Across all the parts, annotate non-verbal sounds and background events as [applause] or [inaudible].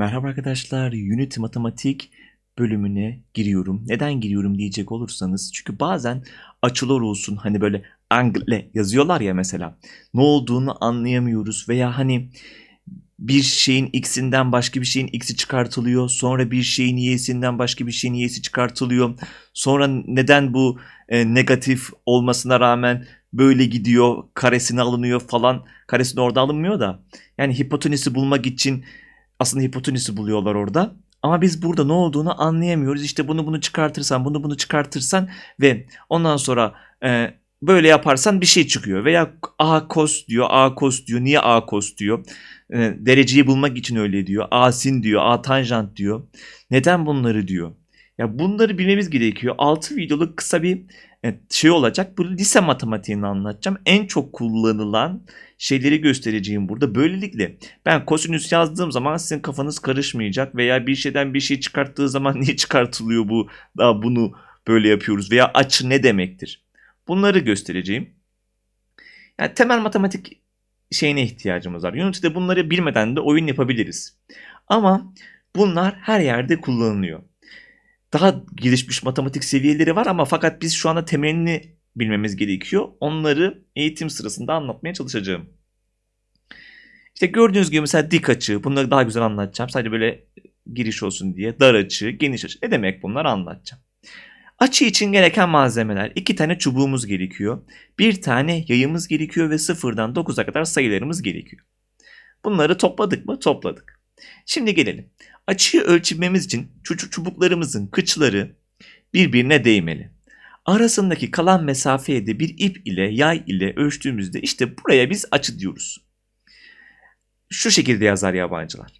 Merhaba arkadaşlar, Unity Matematik bölümüne giriyorum. Neden giriyorum diyecek olursanız çünkü bazen açılar olsun hani böyle angle yazıyorlar ya mesela. Ne olduğunu anlayamıyoruz veya hani bir şeyin x'inden başka bir şeyin x'i çıkartılıyor. Sonra bir şeyin y'sinden başka bir şeyin y'si çıkartılıyor. Sonra neden bu e, negatif olmasına rağmen böyle gidiyor, karesini alınıyor falan. Karesini orada alınmıyor da. Yani hipotenüsü bulmak için aslında hipotenüsü buluyorlar orada. Ama biz burada ne olduğunu anlayamıyoruz. İşte bunu bunu çıkartırsan, bunu bunu çıkartırsan ve ondan sonra e, böyle yaparsan bir şey çıkıyor. Veya A cos diyor, A cos diyor. Niye A cos diyor? E, dereceyi bulmak için öyle diyor. A sin diyor, A tanjant diyor. Neden bunları diyor? Ya bunları bilmemiz gerekiyor. 6 videoluk kısa bir şey olacak. Bu lise matematiğini anlatacağım. En çok kullanılan şeyleri göstereceğim burada. Böylelikle ben kosinüs yazdığım zaman sizin kafanız karışmayacak veya bir şeyden bir şey çıkarttığı zaman [laughs] niye çıkartılıyor bu daha bunu böyle yapıyoruz veya açı ne demektir? Bunları göstereceğim. Yani temel matematik şeyine ihtiyacımız var. Unity'de bunları bilmeden de oyun yapabiliriz. Ama bunlar her yerde kullanılıyor. Daha gelişmiş matematik seviyeleri var ama fakat biz şu anda temelini bilmemiz gerekiyor. Onları eğitim sırasında anlatmaya çalışacağım. İşte gördüğünüz gibi mesela dik açı. Bunları daha güzel anlatacağım. Sadece böyle giriş olsun diye. Dar açı, geniş açı. Ne demek bunları anlatacağım. Açı için gereken malzemeler. iki tane çubuğumuz gerekiyor. Bir tane yayımız gerekiyor ve sıfırdan 9'a kadar sayılarımız gerekiyor. Bunları topladık mı? Topladık. Şimdi gelelim. Açıyı ölçmemiz için çubuklarımızın kıçları birbirine değmeli. Arasındaki kalan mesafeye de bir ip ile yay ile ölçtüğümüzde işte buraya biz açı diyoruz. Şu şekilde yazar yabancılar.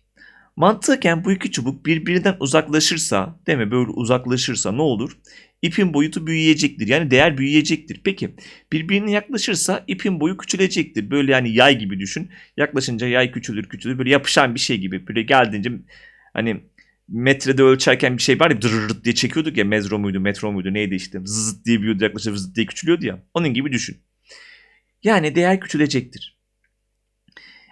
Mantıken bu iki çubuk birbirinden uzaklaşırsa, değil mi? Böyle uzaklaşırsa ne olur? İpin boyutu büyüyecektir. Yani değer büyüyecektir. Peki birbirine yaklaşırsa ipin boyu küçülecektir. Böyle yani yay gibi düşün. Yaklaşınca yay küçülür küçülür. Böyle yapışan bir şey gibi. Böyle geldiğince hani metrede ölçerken bir şey var ya dırırırt diye çekiyorduk ya mezro muydu metro muydu neydi işte zıt diye büyüyordu yaklaşık zıt diye küçülüyordu ya onun gibi düşün. Yani değer küçülecektir.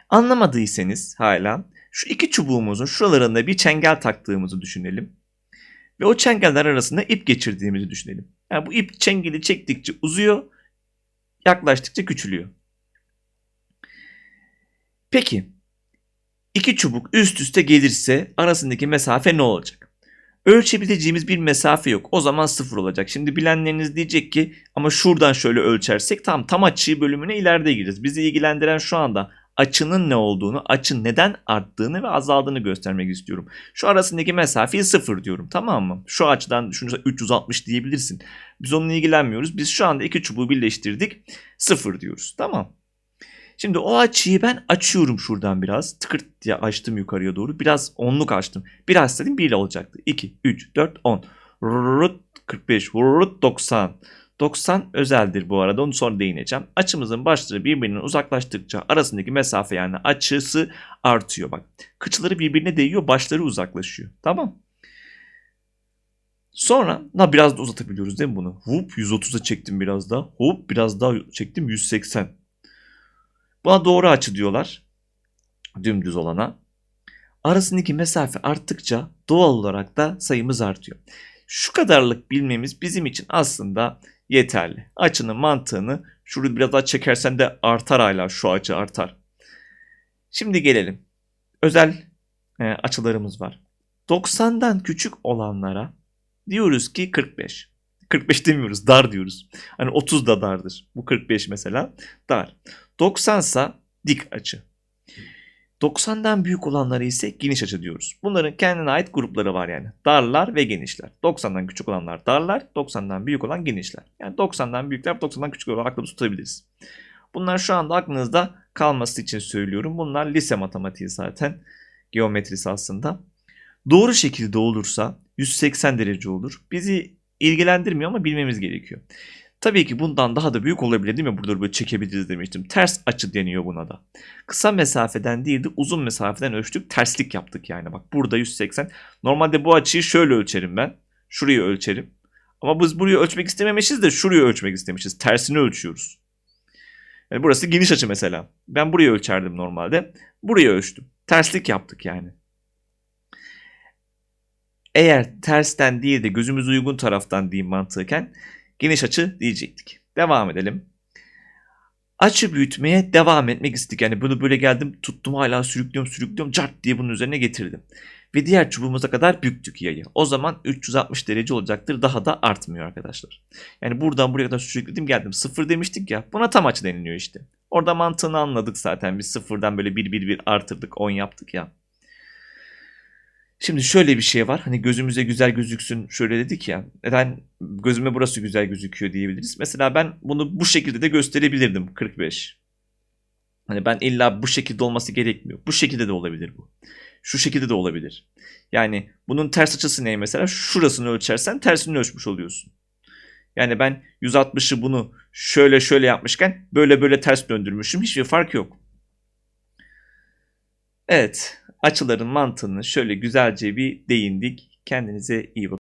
Anlamadıysanız hala şu iki çubuğumuzun şuralarında bir çengel taktığımızı düşünelim. Ve o çengeller arasında ip geçirdiğimizi düşünelim. Yani bu ip çengeli çektikçe uzuyor, yaklaştıkça küçülüyor. Peki iki çubuk üst üste gelirse arasındaki mesafe ne olacak? Ölçebileceğimiz bir mesafe yok. O zaman sıfır olacak. Şimdi bilenleriniz diyecek ki ama şuradan şöyle ölçersek tam tam açıyı bölümüne ileride gireceğiz. Bizi ilgilendiren şu anda açının ne olduğunu, açın neden arttığını ve azaldığını göstermek istiyorum. Şu arasındaki mesafeyi sıfır diyorum tamam mı? Şu açıdan düşünürsen 360 diyebilirsin. Biz onunla ilgilenmiyoruz. Biz şu anda iki çubuğu birleştirdik. Sıfır diyoruz tamam. Şimdi o açıyı ben açıyorum şuradan biraz. Tıkırt diye açtım yukarıya doğru. Biraz onluk açtım. Biraz dedim 1 ile olacaktı. 2, 3, 4, 10. Rrrt 45, rrrt 90. 90 özeldir bu arada onu sonra değineceğim. Açımızın başları birbirinden uzaklaştıkça arasındaki mesafe yani açısı artıyor bak. Kıçları birbirine değiyor başları uzaklaşıyor. Tamam. Sonra na biraz da uzatabiliyoruz değil mi bunu? Hop 130'a çektim biraz daha. Hop biraz daha çektim 180. Buna doğru açı diyorlar. Dümdüz olana. Arasındaki mesafe arttıkça doğal olarak da sayımız artıyor. Şu kadarlık bilmemiz bizim için aslında yeterli. Açının mantığını şurayı biraz daha çekersen de artar hala şu açı artar. Şimdi gelelim. Özel e, açılarımız var. 90'dan küçük olanlara diyoruz ki 45. 45 demiyoruz dar diyoruz. Hani 30 da dardır. Bu 45 mesela dar. 90 ise dik açı. 90'dan büyük olanlara ise geniş açı diyoruz. Bunların kendine ait grupları var yani. Darlar ve genişler. 90'dan küçük olanlar darlar, 90'dan büyük olan genişler. Yani 90'dan büyükler, 90'dan küçük olarak aklımızda tutabiliriz. Bunlar şu anda aklınızda kalması için söylüyorum. Bunlar lise matematiği zaten. Geometrisi aslında. Doğru şekilde olursa 180 derece olur. Bizi ilgilendirmiyor ama bilmemiz gerekiyor. Tabii ki bundan daha da büyük olabilir değil mi? Burada böyle çekebiliriz demiştim. Ters açı deniyor buna da. Kısa mesafeden değil de uzun mesafeden ölçtük. Terslik yaptık yani. Bak burada 180. Normalde bu açıyı şöyle ölçerim ben. Şurayı ölçerim. Ama biz burayı ölçmek istememişiz de şurayı ölçmek istemişiz. Tersini ölçüyoruz. Yani burası geniş açı mesela. Ben burayı ölçerdim normalde. Burayı ölçtüm. Terslik yaptık yani. Eğer tersten değil de gözümüz uygun taraftan diyeyim mantıken geniş açı diyecektik. Devam edelim. Açı büyütmeye devam etmek istedik. Yani bunu böyle geldim tuttum hala sürüklüyorum sürüklüyorum cart diye bunun üzerine getirdim. Ve diğer çubuğumuza kadar büktük yayı. O zaman 360 derece olacaktır. Daha da artmıyor arkadaşlar. Yani buradan buraya kadar sürükledim geldim. Sıfır demiştik ya. Buna tam açı deniliyor işte. Orada mantığını anladık zaten. Biz sıfırdan böyle bir bir bir artırdık. 10 yaptık ya. Şimdi şöyle bir şey var. Hani gözümüze güzel gözüksün şöyle dedik ya. Neden gözüme burası güzel gözüküyor diyebiliriz. Mesela ben bunu bu şekilde de gösterebilirdim 45. Hani ben illa bu şekilde olması gerekmiyor. Bu şekilde de olabilir bu. Şu şekilde de olabilir. Yani bunun ters açısı ne mesela? Şurasını ölçersen tersini ölçmüş oluyorsun. Yani ben 160'ı bunu şöyle şöyle yapmışken böyle böyle ters döndürmüşüm. Hiçbir fark yok. Evet, açıların mantığını şöyle güzelce bir değindik. Kendinize iyi bakın.